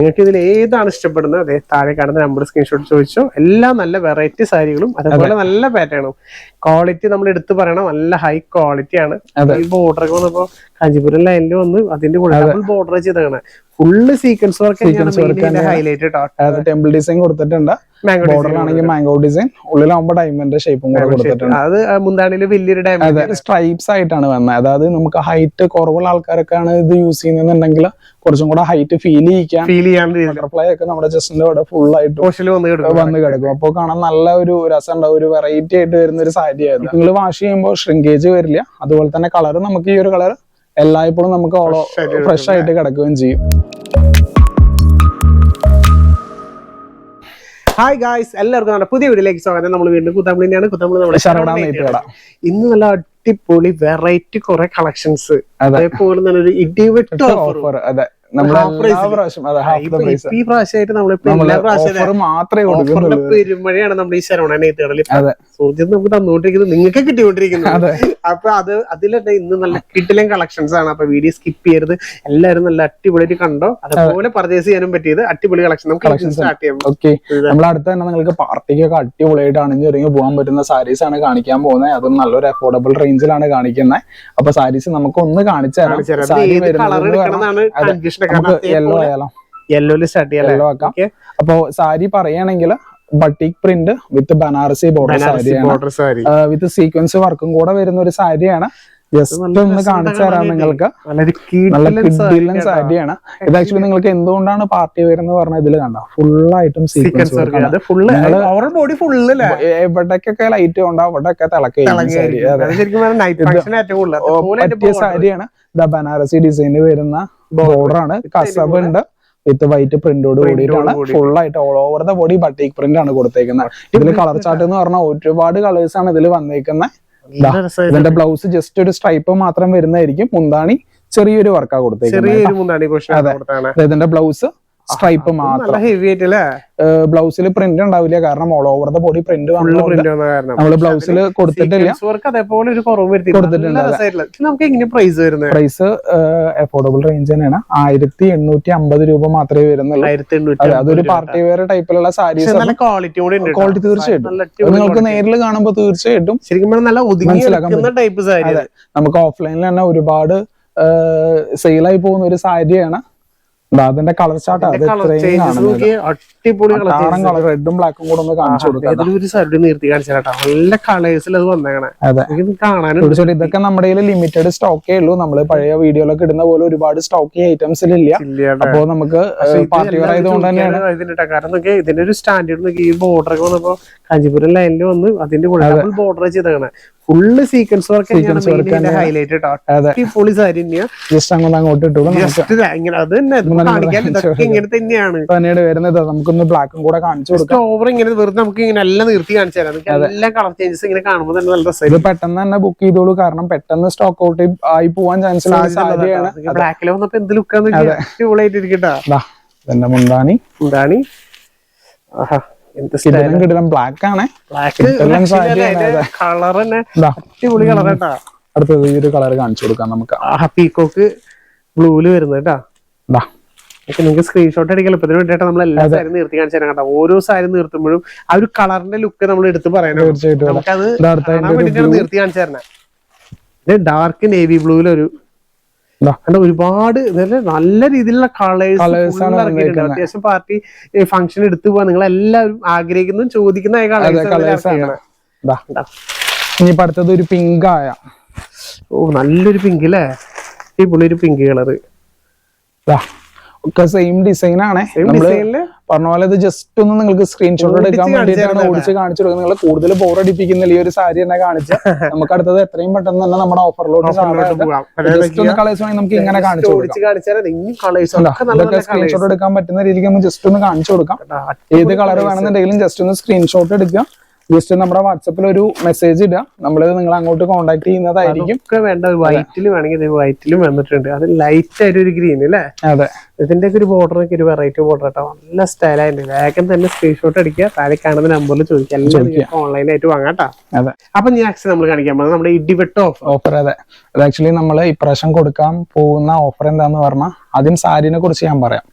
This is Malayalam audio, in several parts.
നിങ്ങൾക്ക് ഇതിൽ ഏതാണ് ഇഷ്ടപ്പെടുന്നത്? അതെ താഴെ കാണുന്ന നമ്പർ സ്ക്രീൻഷോട്ട് ചോദിച്ചോ. എല്ലാം നല്ല വെറൈറ്റി സാരികളും അതുപോലെ നല്ല പാറ്റേണും ക്വാളിറ്റി നമ്മൾ എടുത്തു പറയണം നല്ല ഹൈ ക്വാളിറ്റി ആണ്. ഈ ബോർഡർ ഒക്കെ വന്നപ്പോ കാഞ്ചീപുരം ലൈനിൽ വന്ന് അതിന്റെ കൂടെ ഡബിൾ ബോർഡർ ചെയ്താണ് full sequence work sequence work. Highlight temple design കൊടുത്തിട്ടുണ്ട്. ബോർഡറിലാണെങ്കിൽ മാംഗോ ഡിസൈൻ ഉള്ളിലാവുമ്പോ ഡയമണ്ട് ഷേപ്പും കൂടെ കൊടുത്തിട്ടുണ്ട്. അത് വലിയൊരു സ്ട്രൈപ്സ് ആയിട്ടാണ് വന്നത്. അതായത് നമുക്ക് ഹൈറ്റ് കുറവുള്ള ആൾക്കാരൊക്കെയാണ് ഇത് യൂസ് ചെയ്യുന്നുണ്ടെങ്കിൽ കുറച്ചും കൂടെ ഹൈറ്റ് ഫീൽ ചെയ്യിക്കാൻ ഫീൽ ചെയ്യാൻ ബട്ടർഫ്ലൈ ഒക്കെ നമ്മുടെ ജസ്റ്റിന്റെ അവിടെ ഫുൾ ആയിട്ട് വന്ന് കിടക്കും. അപ്പൊ കിടക്കും. അപ്പോൾ കാണാൻ നല്ല ഒരു രസം ഉണ്ടാവും. ഒരു വെറൈറ്റി ആയിട്ട് വരുന്ന ഒരു സാരി ആയിരുന്നു. നിങ്ങൾ വാഷ് ചെയ്യുമ്പോൾ ഷ്രിങ്കേജ് വരില്ല. അതുപോലെ തന്നെ കളർ നമുക്ക് ഈ ഒരു കളർ എല്ലായ്പ്പോഴും നമുക്ക് ഫ്രഷ് ആയിട്ട് കിടക്കുകയും ചെയ്യും. ഹായ് ഗായ്സ് എല്ലാവർക്കും നമ്മുടെ പുതിയ വീഡിയോയിലേക്ക് സ്വാഗതം. നമ്മൾ വീണ്ടും കുത്തമ്പിളി തന്നെയാണ്. കുത്തമ്പിളി നമ്മുടെ ശരവണ ഇന്ന് നല്ല അടിപൊളി വെറൈറ്റി കുറെ കളക്ഷൻസ് അതെ. അതേപോലെ തന്നെ ഒരു ഇടിവെട്ട് ഓഫർ അതെ. നമ്മൾ ഈ പ്രാവശ്യമായിട്ട് നമ്മൾ പെരുമഴയാണ് നമ്മുടെ ഈ ശരവണ നെയ്ത്തുകളിൽ അതെ. സൂചന നമുക്ക് തന്നുകൊണ്ടിരിക്കുന്നത് നിങ്ങൾക്ക് കിട്ടിക്കൊണ്ടിരിക്കുന്നത് അപ്പൊ അത് അതിലെന്നെ ഇന്ന് നല്ല കിട്ടിലും കളക്ഷൻസ് ആണ്. അപ്പൊ വീഡിയോ സ്കിപ്പ് ചെയ്യരുത്. എല്ലാവരും നല്ല അടിപൊളിയായിട്ട് കണ്ടോ? അതുപോലെ പർച്ചേസ് ചെയ്യാനും പറ്റിയത് അടിപൊളി കളക്ഷൻ നമുക്ക് സ്റ്റാർട്ട് ചെയ്യാം. ഓക്കെ നമ്മൾ അടുത്ത് തന്നെ നിങ്ങൾക്ക് പാർട്ടിക്കൊക്കെ അടിപൊളിയായിട്ട് അണിഞ്ഞൊരുങ്ങി പോകാൻ പറ്റുന്ന സാരീസ് ആണ് കാണിക്കാൻ പോകുന്നത്. അതും നല്ലൊരു അഫോർഡബിൾ റേഞ്ചിലാണ് കാണിക്കുന്നത്. അപ്പൊ സാരീസ് നമുക്ക് ഒന്ന് കാണിച്ചു തരാം. എന്ന് യെല്ലോ ആയാലോ? യെല്ലോയിൽ സ്റ്റാർട്ട് ചെയ്യാം യെല്ലോ ആക്കാം. അപ്പോ സാരി പറയുകയാണെങ്കിൽ batik print with Banarasi border സാരിയാണ് വിത്ത് സീക്വൻസ് വർക്കും കൂടെ വരുന്ന ഒരു സാരിയാണ്. ജസ്റ്റ് ഒന്ന് കാണിച്ചു തരാം നിങ്ങൾക്ക്. നല്ല കിഡിലൻ സാരിയാണ് ഇത് ആക്ച്വലി നിങ്ങൾക്ക് എന്തുകൊണ്ടാണ് പാർട്ടി വരുന്നത് പറഞ്ഞ ഇതിൽ കണ്ട? ഫുൾ ആയിട്ടും സീക്വൻസ് ബോഡി ഫുള്ള് എവിടേക്കൊക്കെ ലൈറ്റ് ഉണ്ടോ അവിടെയൊക്കെ തിളക്കി സാരി. അതെ. ശരിക്കും പറഞ്ഞാൽ നൈറ്റ് ഫംഗ്ഷൻ ഏറ്റവും കൂടുതൽ. ഓ, അതുപോലെ അതിന്റെ പറ്റിയ border. സാരിയാണ്. ദ ബനാറസി ഡിസൈനിൽ വരുന്ന ബോർഡർ ആണ്. കസവ് ഉണ്ട്. വിത്ത് വൈറ്റ് പ്രിന്റോട് കൂടിയിട്ടാണ്. ഫുൾ ആയിട്ട് all over the body batik print ആണ് കൊടുത്തേക്കുന്നത്. ഇതിൽ കളർ ചാർട്ട് എന്ന് പറഞ്ഞാൽ ഒരുപാട് കളേഴ്സ് ആണ് ഇതിൽ വന്നേക്കുന്നത് ഇതിന്റെ ബ്ലൗസ് ജസ്റ്റ് ഒരു സ്ട്രൈപ്പ് മാത്രം വരുന്നതായിരിക്കും. മുന്താണി ചെറിയൊരു വർക്കാണ് കൊടുത്തേക്കുന്നത് ഇതിന്റെ ബ്ലൗസ് സ്ട്രൈപ്പ് മാത്രം. ഹെവി ആയിട്ട് അല്ലേ ബ്ലൗസിൽ പ്രിന്റ് ഉണ്ടാവില്ല കാരണം all over the body print നമ്മൾ ബ്ലൗസിൽ കൊടുത്തിട്ടില്ല. അതേപോലെ ഒരു കുറവ് കൊടുത്തിട്ടുണ്ട്, നമുക്ക് എങ്ങനെ പ്രൈസ് വരുന്നത് പ്രൈസ് അഫോർഡബിൾ റേഞ്ച് തന്നെയാണ്. ആയിരത്തി എണ്ണൂറ്റി അമ്പത് രൂപ മാത്രമേ വരുന്നുള്ളൂ. അതൊരു പാർട്ടി വെയർ ടൈപ്പിലുള്ള സാരീസ് ക്വാളിറ്റി തീർച്ചയായിട്ടും. നിങ്ങൾക്ക്. നേരിൽ കാണുമ്പോൾ തീർച്ചയായിട്ടും ശരിക്കും നല്ല ഒതുങ്ങി ടൈപ്പ് സാരി നമുക്ക് ഓഫ്ലൈനിൽ തന്നെ ഒരുപാട് സെയിൽ ആയി പോകുന്ന ഒരു സാരിയാണ്. അതിന്റെ കളർ ചാർട്ട് അടിപൊളി റെഡും ബ്ലാക്കും കൂടെ ഒന്ന് കാണിച്ചു കൊടുക്കാം ഇതൊക്കെ നമ്മുടെ ലിമിറ്റഡ് സ്റ്റോക്കേ ഉള്ളൂ. നമ്മൾ പഴയ വീഡിയോയിലൊക്കെ ഇടുന്ന പോലെ ഒരുപാട് സ്റ്റോക്കിംഗ് ഐറ്റംസിൽ ഇല്ല. അപ്പോ നമുക്ക് പക്ഷേ പാർട്ടി ആയതുകൊണ്ട് തന്നെയാണ്. ഇതിന്റെ. കാരണം ഇതിന്റെ ഒരു സ്റ്റാൻഡേർഡ് നോക്കി ഈ ബോർഡർ ഒക്കെ വന്നപ്പോ കാഞ്ചീപുരം ലൈനിൽ വന്ന് അതിന്റെ ബോർഡർ ചെയ്തേക്കണേ. ഫുള്ള് സീക്വൻസ് വർക്ക് ഹൈലൈറ്റ് അടിപൊളി സാരി ജസ്റ്റ് അങ്ങോട്ട് അങ്ങോട്ട് ഇട്ടു ജസ്റ്റ് ഇങ്ങനെ അത് തന്നെ. കാണിക്കാൻ ഇതൊക്കെ ഇങ്ങനെ തന്നെയാണ്. തന്നെയാണ് വരുന്നത് നമുക്കൊന്ന് ബ്ലാക്കും കൂടെ കാണിച്ചു കൊടുക്കാം. ഓവർ ഇങ്ങനെ വെറുതെ നമുക്ക് ഇങ്ങനെ എല്ലാം നിർത്തി കാണിച്ചു തരാം. എല്ലാ കളർ ചേഞ്ചസ് ഇങ്ങനെ കാണുമ്പോൾ തന്നെ നല്ല ഇത് പെട്ടെന്ന് തന്നെ ബുക്ക് ചെയ്തോളൂ. കാരണം പെട്ടെന്ന് സ്റ്റോക്ക് ഔട്ട് ആയി പോവാൻ ചാൻസ് ഉള്ള സാരിയാണ് ബ്ലാക്കിൽ വന്നപ്പോ എന്ത് ലുക്കാന്ന് അടിപൊളിയായിട്ട് ഇരിക്കട്ടാ ഇതിന്റെ മുണ്ടാണി. എന്താണ് ആഹാ. കിടിലം ബ്ലാക്ക് ആണ്. കളർ തന്നെ അടിപൊളി കളർ കേട്ടാ. അടുത്തത് ഈ ഒരു കളർ കാണിച്ചു കൊടുക്കാം നമുക്ക്. പീക്കോക്ക് ബ്ലൂൽ വരുന്നത് കേട്ടാ. നിങ്ങൾക്ക് സ്ക്രീൻഷോട്ട് അടിക്കാൻ എളുപ്പത്തിന് വേണ്ടിയിട്ട് നമ്മൾ എല്ലാ സാരി നിർത്തി കാണിച്ചു തരാം കേട്ടോ. ഓരോ സാരി നിർത്തുമ്പോഴും ആ ഒരു കളറിന്റെ ലുക്ക് നമ്മൾ എടുത്ത് പറയണം. നമുക്കത് നിർത്തി കാണിച്ചു തരണേ. ഡാർക്ക് നേവി ബ്ലൂയിലൊരു ദാ. കണ്ടോ ഒരുപാട് നല്ല രീതിയിലുള്ള കളേഴ്സ്. അത്യാവശ്യം പാർട്ടി ഫംഗ്ഷൻ എടുത്തു പോവാ. നിങ്ങൾ എല്ലാവരും ആഗ്രഹിക്കുന്നതും ചോദിക്കുന്ന. ഇനിയിപ്പോ അടുത്തത് ഒരു പിങ്ക് ആയ. ഓ നല്ലൊരു പിങ്ക് അല്ലേ ഈ പുള്ളി ഒരു പിങ്ക് കളറ് ഒക്കെ സെയിം ഡിസൈൻ ആണ്. നമ്മൾ പറഞ്ഞ പോലെ ഇത് ജസ്റ്റ് ഒന്ന് നിങ്ങൾക്ക് സ്ക്രീൻഷോട്ട് എടുക്കാൻ വേണ്ടിയിട്ടാണ് കാണിച്ചു ഓടിച്ച് കാണിച്ചു കൊടുക്കുന്നത്. നിങ്ങൾ കൂടുതൽ ബോർ അടിപ്പിക്കുന്ന ഈ ഒരു സാരി തന്നെ കാണിച്ച് നമുക്ക് അടുത്തത് എത്രയും പെട്ടെന്ന് തന്നെ നമ്മുടെ ഓഫറിലോട്ട് കളേഴ്സ് വേണമെങ്കിൽ നമുക്ക് ഇങ്ങനെ കാണിച്ചു കൊടുക്കാം. സ്ക്രീൻഷോട്ട് എടുക്കാൻ പറ്റുന്ന രീതിക്ക് നമുക്ക് ജസ്റ്റ് ഒന്ന് കാണിച്ചു കൊടുക്കാം. ഏത് കളർ വേണമെന്നുണ്ടെങ്കിലും ജസ്റ്റ് ഒന്ന് സ്ക്രീൻഷോട്ട് എടുക്കുക ജസ്റ്റ് നമ്മുടെ വാട്സപ്പിൽ ഒരു മെസ്സേജ് ഇടുക നമ്മൾ നിങ്ങൾ അങ്ങോട്ട് കോൺടാക്ട് ചെയ്യുന്നതായിരിക്കും. ഒക്കെ വേണ്ട വൈറ്റിൽ വേണമെങ്കിൽ വൈറ്റിലും വന്നിട്ടുണ്ട്. അത് ലൈറ്റ് ആയിട്ട് ഒരു ഗ്രീൻ അല്ലേ അതെ. ഇതിന്റെ ഒക്കെ ഒരു ബോർഡറൊക്കെ ഒരു വെറൈറ്റി ബോർഡർ കേട്ടോ. നല്ല സ്റ്റൈലായിട്ട് വേഗം തന്നെ സ്ക്രീൻഷോട്ട് അടിക്കുക. താഴെ കാണുന്ന നമ്പറിൽ ചോദിക്കുക. നിങ്ങൾക്ക് ഓൺലൈനായിട്ട് വാങ്ങാം കേട്ടോ. അതെ. അപ്പൊ ആക്ച്വലി നമ്മൾ കാണിക്കാൻ പോകുന്നത് നമ്മുടെ ഇടിവെട്ട് ഓഫർ ഓഫർ അതെ. അത് ആക്ച്വലി നമ്മൾ ഇപ്രാവശ്യം കൊടുക്കാൻ പോകുന്ന ഓഫർ എന്താന്ന് പറഞ്ഞാൽ ആദ്യം സാരിനെ കുറിച്ച് ഞാൻ പറയാം.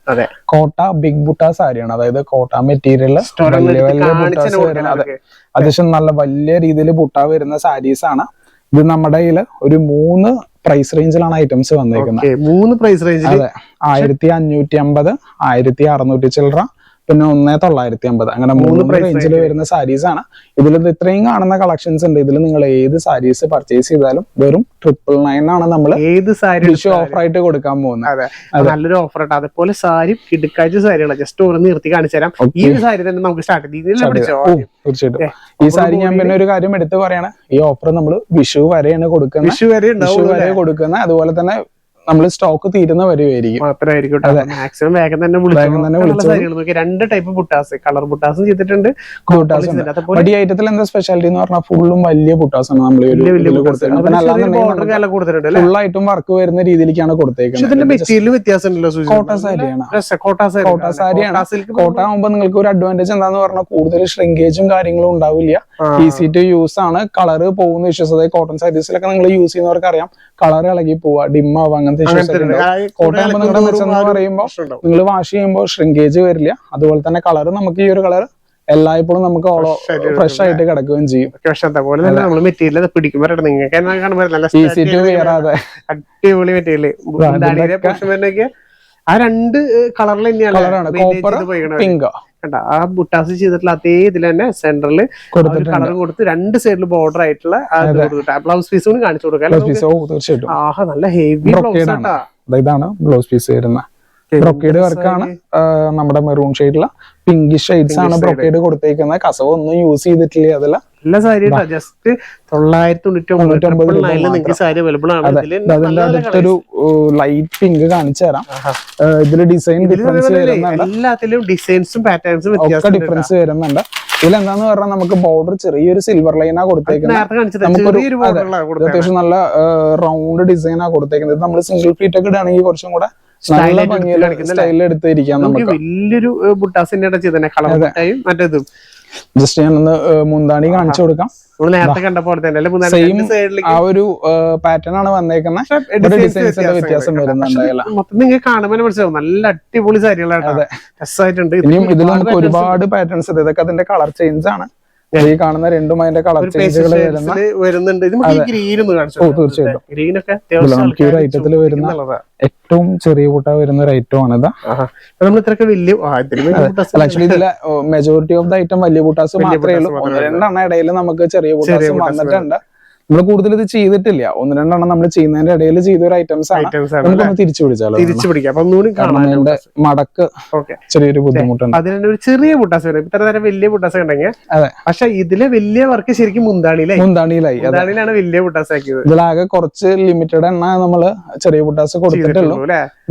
കോട്ട ബിഗ് ബുട്ട സാരിയാണ്. അതായത് കോട്ട മെറ്റീരിയൽ വലിയ വലിയ ബുട്ടാസ് വരുന്ന അതെ. അത്യാവശ്യം നല്ല വലിയ രീതിയിൽ ബുട്ട വരുന്ന സാരീസ് ആണ്. ഇത് നമ്മുടെ കയ്യിൽ ഒരു മൂന്ന് പ്രൈസ് റേഞ്ചിലാണ് ഐറ്റംസ് വന്നേക്കുന്നത്. മൂന്ന് പ്രൈസ് റേഞ്ചിൽ അതെ. ആയിരത്തി അഞ്ഞൂറ്റി അമ്പത് ആയിരത്തി അറുന്നൂറ്റി ചില്ലറ പിന്നെ ഒന്നേ തൊള്ളായിരത്തി അമ്പത് അങ്ങനെ മൂന്ന് റേഞ്ചിൽ വരുന്ന സാരീസ് ആണ്. ഇതിൽ ഇത്രയും കാണുന്ന കളക്ഷൻസ് ഉണ്ട്. ഇതിൽ നിങ്ങൾ ഏത് സാരീസ് പർച്ചേസ് ചെയ്താലും വെറും ട്രിപ്പിൾ നയൻ ആണ് നമ്മൾ ഏത് സാരി ഓഫർ ആയിട്ട് കൊടുക്കാൻ പോകുന്നത് അതെ. നല്ലൊരു ഓഫർ ആയിട്ട് അതേപോലെ സാരി കിടക്കാഴ്ച സാരികളാണ് ജസ്റ്റ് ഒന്ന് നിർത്തി കാണിച്ചു തരാം. ഈ ഒരു സാരി തന്നെ നമുക്ക് സ്റ്റാർട്ട് തീർച്ചയായിട്ടും. ഈ സാരി ഞാൻ പിന്നെ ഒരു കാര്യം എടുത്ത് പറയാണ്. ഈ ഓഫർ നമ്മൾ വിഷു വരെയാണ് കൊടുക്കുന്നത് വിഷു വരെ വിഷു വരെ കൊടുക്കുന്നത് അതുപോലെ തന്നെ നമ്മൾ സ്റ്റോക്ക് തീരുന്ന വരുമായിരിക്കും മാക്സിമം വേഗം തന്നെ വേഗം തന്നെ വിളിച്ചു. രണ്ട് ടൈപ്പ് പുട്ടാസ്. കളർ പുട്ടാസും ചെയ്തിട്ടുണ്ട്. പുട്ടാസ്. ബട്ട് ഈ ഐറ്റത്തിൽ എന്താ സ്പെഷ്യാലിറ്റി എന്ന് പറഞ്ഞാൽ ഫുള്ളും വലിയ പുട്ടാസ്. ആണ് നമ്മൾ കൊടുത്തിട്ടുണ്ട് ഫുൾ ആയിട്ടും വർക്ക് വരുന്ന രീതിയിലേക്കാണ് കൊടുത്തേക്കുന്നത്? കോട്ട ആകുമ്പോൾ നിങ്ങൾക്ക് ഒരു അഡ്വാന്റേജ് എന്താന്ന് പറഞ്ഞാൽ കൂടുതൽ ഷ്രിങ്കേജും കാര്യങ്ങളും ഉണ്ടാവില്ല. ഈസി ടു യൂസ് ആണ്. കളർ പോകുന്ന ഇഷ്യൂസ് അതായത് കോട്ടൺ സാരീസിലൊക്കെ നിങ്ങൾ യൂസ് ചെയ്യുന്നവർക്ക് അറിയാം കളർ ഇളകി പോവാ ഡിം ആവുക അങ്ങനത്തെ ഒരു പറയുമ്പോൾ നിങ്ങൾ വാഷ് ചെയ്യുമ്പോൾ ഷ്രിങ്കേജ് വരില്ല. അതുപോലെ തന്നെ കളർ നമുക്ക് ഈ ഒരു കളർ എല്ലായ്പ്പോഴും നമുക്ക് ഓളോ ഫ്രഷ് ആയിട്ട് കിടക്കുകയും ചെയ്യും. അതേപോലെ തന്നെ നമ്മൾ മെറ്റീരിയൽ പിടിക്കുമ്പോൾ നിങ്ങൾക്ക് ഈസി ടു വെയർ അതെ അടിപൊളി മെറ്റീരിയൽ ആ രണ്ട് കളറിൽ തന്നെയാണ് കോപ്പർ. പിങ്ക് കണ്ട ആ ബുട്ടാസ് ചെയ്തിട്ടുള്ള അതേ ഇതിൽ തന്നെ സെന്ററിൽ കളർ കൊടുത്ത് രണ്ട് സൈഡിൽ ബോർഡർ ആയിട്ടുള്ള ബ്ലൗസ് പീസ് കൂടി കാണിച്ചു കൊടുക്കാം. തീർച്ചയായിട്ടും. ആഹാ നല്ല ഹെവി. ഇതാണ് ബ്ലൗസ് പീസ് വരുന്നത്. ബ്രൊക്കേഡ് വർക്കാണ് നമ്മുടെ മെറൂൺ ഷെയ്ഡിലുള്ള പിങ്കിഷ് ഷെയ്ഡ്സ് ആണ് ബ്രൊക്കേഡ് കൊടുത്തേക്കുന്നത്. കസവ് ഒന്നും യൂസ് ചെയ്തിട്ടില്ല അതിൽ നല്ല സാരി ജസ്റ്റ് തൊള്ളായിരത്തി തൊണ്ണൂറ്റി ഒമ്പത് നിങ്ങൾക്ക് സാരി അവൈലബിൾ ആണ്. അതിന്റെ അടുത്തൊരു ലൈറ്റ് പിങ്ക് കാണിച്ചു തരാം. ഡിസൈൻ ഡിഫറൻസ് വരുന്നുണ്ട്. എല്ലാത്തിലും ഡിസൈൻസും പാറ്റേൺസും വ്യത്യാസം ഡിഫറൻസ് വരുന്നുണ്ട്. ഇതിലെന്താന്ന് പറഞ്ഞാൽ നമുക്ക് ബോർഡർ ചെറിയൊരു സിൽവർ ലൈനാ കൊടുത്തേക്കുന്നത് നമുക്കൊരു- അത്യാവശ്യം നല്ല റൗണ്ട് ഡിസൈനാ കൊടുത്തേക്കുന്നത് നമ്മൾ സിംഗിൾ ഫീറ്റ് ഒക്കെ ഇടുകയാണെങ്കിൽ കുറച്ചും കൂടെ? സ്റ്റൈലിൽ എടുത്തിരിക്കാം നമുക്ക് വലിയൊരു ബുട്ടാസിന്റെ ചെയ്തേ കളർ ബുട്ടായും മറ്റേതും. ജസ്റ്റ് ഞാനൊന്ന് ഒന്ന് മുന്താണി കാണിച്ചു കൊടുക്കാം. സൈഡിലേക്ക് ആ ഒരു പാറ്റേൺ ആണ് വന്നേക്കുന്നത് ഡിസൈൻസിന്റെ വ്യത്യാസം വരുന്നുണ്ട് അതിൽ. നിങ്ങൾ കാണുമ്പോൾ മനസ്സിലാവും. നല്ല അടിപൊളി ഇത് ഇനിയും ഇതിൽ ഒരുപാട് നമുക്ക് ഒരുപാട് പാറ്റേൺസ് ഇതൊക്കെ അതിന്റെ കളർ ചേഞ്ച് ആണ്. ഈ കാണുന്ന രണ്ടും അതിന്റെ കളർ ചേഞ്ചുകൾ വരുന്ന വരുന്നുണ്ട്. തീർച്ചയായിട്ടും. നമുക്ക് ഈ ഒരു ഐറ്റത്തിൽ വരുന്ന ഏറ്റവും ചെറിയ കൂട്ട വരുന്ന ഒരു ഐറ്റം ആണ് ഇത് നമ്മൾ ഇത്രയൊക്കെ വലിയ ആക്ച്വലി ഇതിലെ മെജോറിറ്റി ഓഫ് ദ ഐറ്റം വലിയ കൂട്ടാസ് മാത്രമേ ഉള്ളൂ. രണ്ടെണ്ണം ഇടയിൽ നമുക്ക് ചെറിയ കൂട്ടാസ് വന്നിട്ടുണ്ട്. നമ്മൾ കൂടുതൽ ഇത് ചെയ്തിട്ടില്ല. ഒന്ന് രണ്ടെണ്ണം നമ്മൾ ചെയ്യുന്നതിന്റെ ഇടയിൽ ചെയ്ത ഒരു ഐറ്റംസ് ആണ് നമുക്കൊന്ന് തിരിച്ചു പിടിച്ചാലോ തിരിച്ചു പിടിക്കാം. കാണാൻ മടക്ക് ചെറിയൊരു ബുദ്ധിമുട്ടുണ്ട്. അതിനെ ഒരു ചെറിയ ബുട്ടാസ് വരും ഇത്ര തരം വലിയ ബുട്ടാസ് ഉണ്ടെങ്കിൽ അതെ. പക്ഷെ ഇതിലെ വലിയ വർക്ക് ശരിക്കും മുന്താണിയിലായി. മുന്താണിയിലായി മുന്താണിയിലാണ് വലിയ ബുട്ടാസ് ആക്കിയത്. ഇതിലാകെ കുറച്ച് ലിമിറ്റഡ് എണ്ണ നമ്മൾ ചെറിയ ബുട്ടാസ് കൊടുത്തിട്ടുള്ളൂ.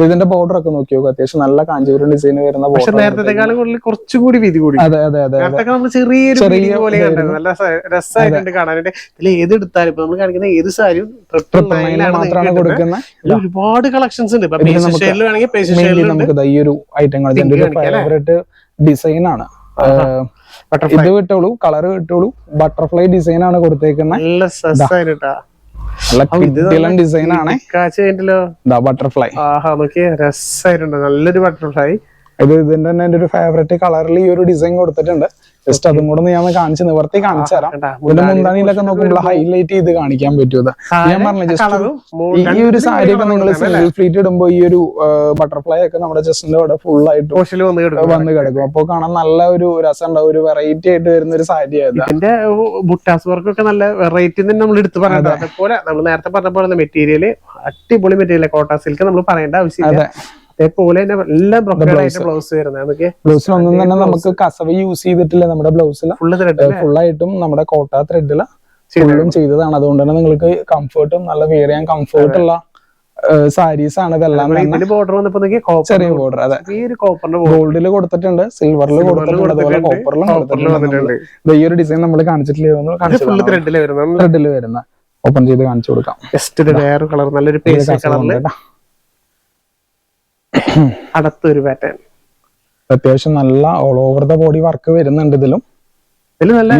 ഇതിന്റെ ബോർഡർ ഒക്കെ നോക്കി നോക്കുക അത്യാവശ്യം നല്ല കാഞ്ചീപുരം ഡിസൈൻ വരുന്ന പക്ഷെ നേരത്തെക്കാളും കൂടുതൽ കുറച്ചുകൂടി വീതി കൂടി. അതെ അതെ അതെ നമ്മൾ ചെറിയ വീതി പോലെ കണ്ടത് നല്ല രസമായിട്ടുണ്ട് കാണാനായിട്ട്. ഇതിൽ ഏത് എടുത്താലും ഇപ്പൊ നമ്മൾ കാണിക്കുന്ന ഏത് സാരിയും ഒരുപാട് കളക്ഷൻസ് ഉണ്ട്. വേണമെങ്കിൽ നമുക്ക് ഈ ഒരു ഐറ്റങ്ങൾ? ഫേവറേറ്റ് ഡിസൈൻ ആണ്. ഇത് വിട്ടോളൂ കളർ വിട്ടോളൂ ബട്ടർഫ്ലൈ ഡിസൈൻ ആണ് കൊടുത്തേക്കുന്നത്. നല്ല കിഡിലൻ ഡിസൈൻ ആണ്. ബട്ടർഫ്ലൈ രസമായിട്ടുണ്ട് നല്ലൊരു ബട്ടർഫ്ലൈ ഇത് ഇതിന്റെ തന്നെ എന്റെ ഒരു ഫേവറേറ്റ് കളറിൽ ഈ ഒരു ഡിസൈൻ കൊടുത്തിട്ടുണ്ട്. ജസ്റ്റ് അതും കൂടെ ഞാൻ കാണിച്ച് നിവർത്തി കാണിച്ചു തരാം? ഇതിന്റെ മുന്താണിയിലൊക്കെ നോക്കുമ്പോൾ ഹൈലൈറ്റ് ചെയ്ത് കാണിക്കാൻ പറ്റുമത് ഞാൻ പറഞ്ഞു ജസ്റ്റ് ഈ ഒരു സാരി ഒക്കെ നിങ്ങൾ സിംഗിൾ ഫ്ലീറ്റ് ഇടുമ്പോൾ ഈ ഒരു ബട്ടർഫ്ലൈ ഒക്കെ നമ്മുടെ ജസ്റ്റിന്റെ അവിടെ ഫുൾ ആയിട്ട് വന്ന് കിടക്കും. അപ്പൊ കിടക്കും. അപ്പോൾ കാണാൻ നല്ല ഒരു രസം ഉണ്ടാവും ഒരു വെറൈറ്റി ആയിട്ട് വരുന്ന ഒരു സാരി ഇതിന്റെ ബുട്ടാസ് വർക്ക് ഒക്കെ നല്ല വെറൈറ്റി തന്നെ നമ്മൾ എടുത്ത് പറയണ്ട അതേപോലെ നമ്മൾ നേരത്തെ പറഞ്ഞ പോലെ മെറ്റീരിയൽ അടിപൊളി മെറ്റീരിയൽ കോട്ട സിൽക്ക് നമ്മൾ പറയേണ്ട ആവശ്യമില്ല. അതേപോലെ തന്നെ എല്ലാം ബ്രൊക്കേഡ് ആയിട്ട് ബ്ലൗസ് വരുന്നത്. ഒന്നും തന്നെ നമുക്ക് കസവ് യൂസ് ചെയ്തിട്ടില്ല നമ്മുടെ ബ്ലൗസിൽ ഫുള്ള് ത്രെഡ് ഫുൾ ആയിട്ടും നമ്മുടെ കോട്ട ത്രെഡില ഫുള്ളും ചെയ്തതാണ്. അതുകൊണ്ട് തന്നെ നിങ്ങൾക്ക് കംഫർട്ടും നല്ല വെയർ ചെയ്യാൻ കംഫർട്ട് ഉള്ള സാരീസ് ആണ് ഇതെല്ലാം ചെറിയ ബോർഡർ അതെ. ഗോൾഡിൽ കൊടുത്തിട്ടുണ്ട് സിൽവറിൽ കൊടുത്തിട്ടുണ്ട് അതുപോലെ കോപ്പറിലും കൊടുത്തിട്ടുണ്ട്. ഈ ഒരു ഡിസൈൻ നമ്മൾ കാണിച്ചിട്ടില്ല? ത്രെഡിൽ വരുന്ന. ഓപ്പൺ ചെയ്ത് കാണിച്ചു കൊടുക്കാം. ജസ്റ്റ് വേറെ കളർ നല്ലൊരു പേസ്റ്റ് കേട്ടോ. അടുത്തൊരു പാറ്റേൺ അത്യാവശ്യം നല്ല all over the body work വരുന്നുണ്ട് ഇതിലും. നല്ല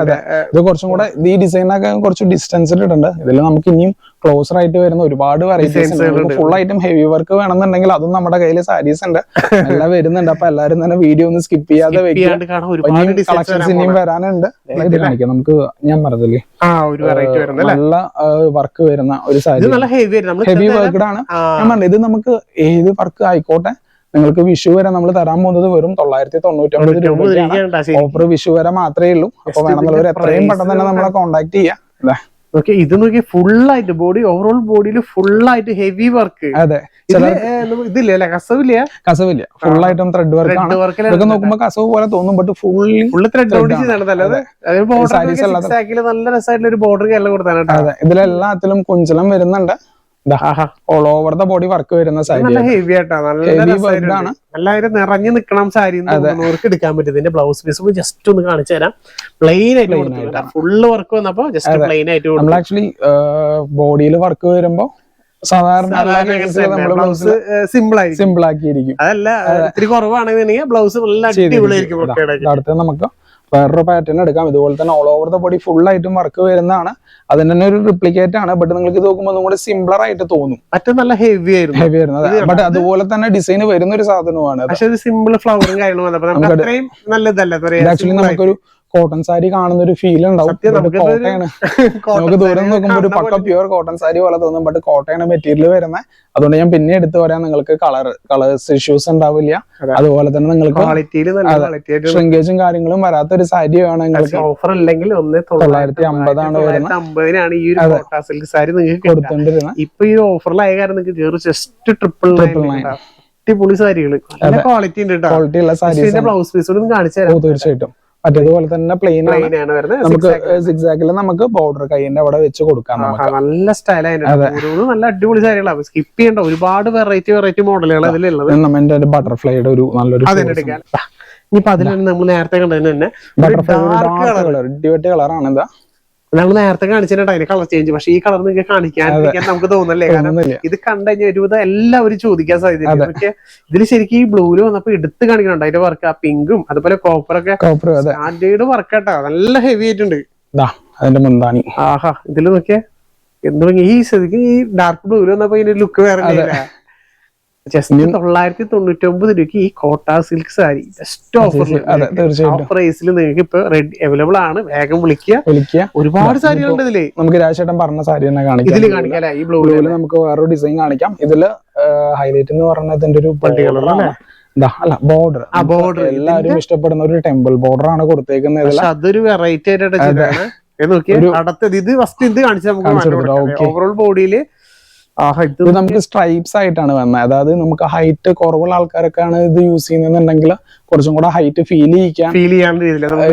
ഇത്. കുറച്ചും കൂടെ ഈ ഡിസൈനൊക്കെ കുറച്ച് ഡിസ്റ്റൻസ് ഇട്ടിട്ടുണ്ട് ഇതിൽ നമുക്ക് ഇനിയും ക്ലോസർ ആയിട്ട് വരുന്ന ഒരുപാട് varieties full item heavy work വേണമെന്നുണ്ടെങ്കിൽ അതും നമ്മുടെ കയ്യിൽ സാരീസ് ഉണ്ട്. എല്ലാം വരുന്നുണ്ട്. അപ്പൊ എല്ലാരും തന്നെ വീഡിയോ ഒന്ന് സ്കിപ്പ് ചെയ്യാതെ കളക്ഷൻസ് ഇനിയും വരാനുണ്ട്. നമുക്ക് ഞാൻ പറഞ്ഞില്ലേ? നല്ല വർക്ക് വരുന്ന ഒരു സാരി ഹെവി വർക്ക്ഡ് ആണ്. ഞാൻ പറഞ്ഞത് ഇത് നമുക്ക് ഏത് വർക്ക് ആയിക്കോട്ടെ നിങ്ങൾക്ക് വിഷു വരെ നമ്മൾ തരാൻ പോകുന്നത് വെറും തൊള്ളായിരത്തി തൊണ്ണൂറ്റൊമ്പത് രൂപയ്ക്കാണ് ഓഫർ വിഷു വരെ മാത്രമേ ഉള്ളൂ. അപ്പൊ വേണമെന്നുള്ളവർ എത്രയും പെട്ടെന്ന് തന്നെ നമ്മളെ കോൺടാക്ട് ചെയ്യാം. നോക്കി ഇത് നോക്കി ഫുൾ ആയിട്ട് ബോഡി ഓവറോൾ ബോഡിയിൽ ഫുൾ ആയിട്ട് ഹെവി വർക്ക് അതെ ഇതില്ലേ? കസവില്ല? കസവില്ല. ഫുൾ ആയിട്ടും ത്രെഡ് വർക്ക് ഇതൊക്കെ നോക്കുമ്പോ കസവ് പോലെ തോന്നും ബട്ട് ഫുള്ളി ഫുള്ള് ത്രെഡ് നല്ല രസമായിട്ടുള്ള ഒരു ബോർഡർ കേരളം കൊടുത്താണ് അതെ. ഇതിലെല്ലാത്തിലും കുഞ്ചലം വരുന്നുണ്ട്. All over the body work വരുന്ന സാരി നല്ല ഹെവി ആയിട്ടാ നല്ല. നല്ല നിറഞ്ഞു നിക്കണം സാരി അവർക്ക് എടുക്കാൻ പറ്റും. ഇതിന്റെ ബ്ലൗസ് പീസ് ജസ്റ്റ് ഒന്ന് കാണിച്ചു തരാം. പ്ലെയിൻ ആയിട്ട് ഫുള്ള് വർക്ക് വന്നപ്പോ ജസ്റ്റ് പ്ലെയിൻ ആയിട്ട് നമ്മൾ ആക്ച്വലി ബോഡിയിൽ വർക്ക് വരുമ്പോ സാധാരണ ബ്ലൗസ് സിമ്പിൾ ആയിരിക്കും. സിമ്പിൾ ആക്കിയിരിക്കും. അതല്ല ഇത്തിരി കുറവാണെന്നുണ്ടെങ്കിൽ ബ്ലൗസ് നല്ല അടിപൊളിയായിരിക്കും അടുത്ത് നമുക്ക് വേറൊരു പാറ്റേൺ എടുക്കാം. ഇതുപോലെ തന്നെ all over the body full ആയിട്ടും വർക്ക് വരുന്നതാണ്. അതിന് തന്നെ ഒരു റിപ്ലിക്കേറ്റ് ആണ്. ബട്ട് നിങ്ങൾക്ക് ഇത് നോക്കുമ്പോൾ ഒന്നും കൂടെ സിംപ്ലർ ആയിട്ട് തോന്നും. മറ്റേ നല്ല ഹെവി ആയിരുന്നു. ഹെവി ആയിരുന്നു. ബട്ട് അതുപോലെ തന്നെ ഡിസൈൻ വരുന്ന ഒരു സാധനമാണ് സിമ്പിൾ ഫ്ലവറും കാര്യങ്ങളും ആക്ച്വലി നമുക്കൊരു കോട്ടൺ സാരി കാണുന്ന ഒരു ഫീൽ ഉണ്ടാവും കോട്ടയാണ് നമുക്ക് ദൂരം നോക്കുമ്പോൾ ഒരു പക്ക പ്യുവർ കോട്ടൺ സാരി പോലെ തോന്നും ബട്ട് കോട്ടയാണ് മെറ്റീരിയൽ വരുന്നത് അതുകൊണ്ട് ഞാൻ പിന്നെ എടുത്തു പറയാം നിങ്ങൾക്ക് കളർ കളേഴ്സ് ഇഷ്യൂസ് ഉണ്ടാവില്ല. അതുപോലെ തന്നെ നിങ്ങൾക്ക് ഷ്രിങ്കേജും കാര്യങ്ങളും വരാത്ത ഒരു സാരി വേണം നിങ്ങൾക്ക്. ഓഫർ അല്ലെങ്കിൽ തൊള്ളായിരത്തി അമ്പതാണ് അമ്പതിനാണ് ഈ ഒരു സാരി നിങ്ങൾക്ക് കൊടുത്തോണ്ടിരുന്നത് ഇപ്പൊ ഈ ഓഫറിലായ കാരണം നിങ്ങൾക്ക് ജസ്റ്റ് ട്രിപ്പിൾ ട്രിപ്പിൾ നയൻ അടിപൊളി സാരികൾ നല്ല ക്വാളിറ്റി ഉണ്ട് കേട്ടോ ക്വാളിറ്റി ഉള്ള സാരീസ് ബ്ലൗസ് പീസ് കാണിച്ചു തീർച്ചയായിട്ടും. മറ്റേതുപോലെ തന്നെ പ്ലെയിൻ ആണ്. വരുന്നത്. നമുക്ക് സിക്സാക്കിൽ നമുക്ക് ബോർഡർ കൈയിന്റെ അവിടെ വെച്ച് കൊടുക്കാം നല്ല ആയിരുന്നു നല്ല അടിപൊളി സാരികളാണ് സ്കിപ്പ് ചെയ്യേണ്ട. ഒരുപാട് വെറൈറ്റി വെറൈറ്റി മോഡലുകൾ അതിലുള്ളത് നമ്മുടെ ബട്ടർഫ്ലൈയുടെ ഒരു നല്ലൊരു ഇനിയിപ്പൊ അതിൽ നമ്മൾ നേരത്തെ കണ്ടതിന് തന്നെ കളറാണ് ഇതാ. നമ്മൾ നേരത്തെ കാണിച്ചിട്ടുണ്ട് അതിന് കളർ ചേഞ്ച് പക്ഷെ ഈ കളർ നിങ്ങൾക്ക് കാണിക്കാതിരിക്കാൻ നമുക്ക് തോന്നുന്നല്ലേ? കാരണം ഇത് കണ്ടു കഴിഞ്ഞാൽ ഒരുവിധം എല്ലാവരും ചോദിക്കാൻ സാധ്യത പക്ഷെ ഇതിൽ ശരിക്കും ഈ ബ്ലൂൽ വന്നപ്പോ എടുത്ത് കാണിക്കുന്നുണ്ട്. അതിന്റെ വർക്ക് ആ പിങ്കും അതുപോലെ കോപ്പറൊക്കെ കോപ്പർ ഒക്കെ സ്റ്റാൻഡേർഡ് വർക്ക് കേട്ടോ നല്ല ഹെവി ആയിട്ടുണ്ട്. അതിന്റെ മുന്താണി. ആഹാ ഇതിൽ നോക്കിയാ. എന്തുവാ ഈ ശരിക്കും ഈ ഡാർക്ക് ബ്ലൂൽ വന്നപ്പോ ഇതിന്റെ ലുക്ക് വേറെ ജസ്റ്റ് തൊള്ളായിരത്തി തൊണ്ണൂറ്റി ഒമ്പത് രൂപയ്ക്ക് ഈ കോട്ട സിൽക്ക് സാരി ബെസ്റ്റ് ഓഫറിൽ പ്രൈസിൽ നിങ്ങൾക്ക് ഇപ്പൊ റെഡി അവൈലബിൾ ആണ്. വേഗം വിളിക്കുക. ഒരുപാട് സാരികളുണ്ട് ഇതിൽ. നമുക്ക് രാജേട്ടൻ പറഞ്ഞ സാരി തന്നെ കാണിക്കാം. ഇതിൽ കാണിക്കാം ഈ ബ്ലൂ ബ്ലൂ നമുക്ക് വേറൊരു ഡിസൈൻ കാണിക്കാം. ഇതിൽ ഹൈലൈറ്റ് എന്ന് പറഞ്ഞതിന്റെ ഇതിന്റെ ഒരു. ഇതാ അല്ല ബോർഡർ ആ ബോർഡർ എല്ലാവരും ഇഷ്ടപ്പെടുന്ന ഒരു ടെമ്പിൾ ബോർഡർ ആണ് കൊടുത്തേക്കുന്നത് അതൊരു വെറൈറ്റി ആയിട്ട് അടുത്തത് ഇത് ഫസ്റ്റ് ഇത് കാണിച്ച് നമുക്ക്. ഓവറോൾ ബോഡിയിൽ ആഹാ ഇത് നമുക്ക് സ്ട്രൈപ്സ് ആയിട്ടാണ് വന്നത്. അതായത് നമുക്ക് ഹൈറ്റ് കുറവുള്ള ആൾക്കാരൊക്കെയാണ് ഇത് യൂസ് ചെയ്യുന്നതെന്നുണ്ടെങ്കിൽ കുറച്ചും കൂടെ ഹൈറ്റ് ഫീൽ ചെയ്യിക്കാൻ ഫീൽ ചെയ്യാൻ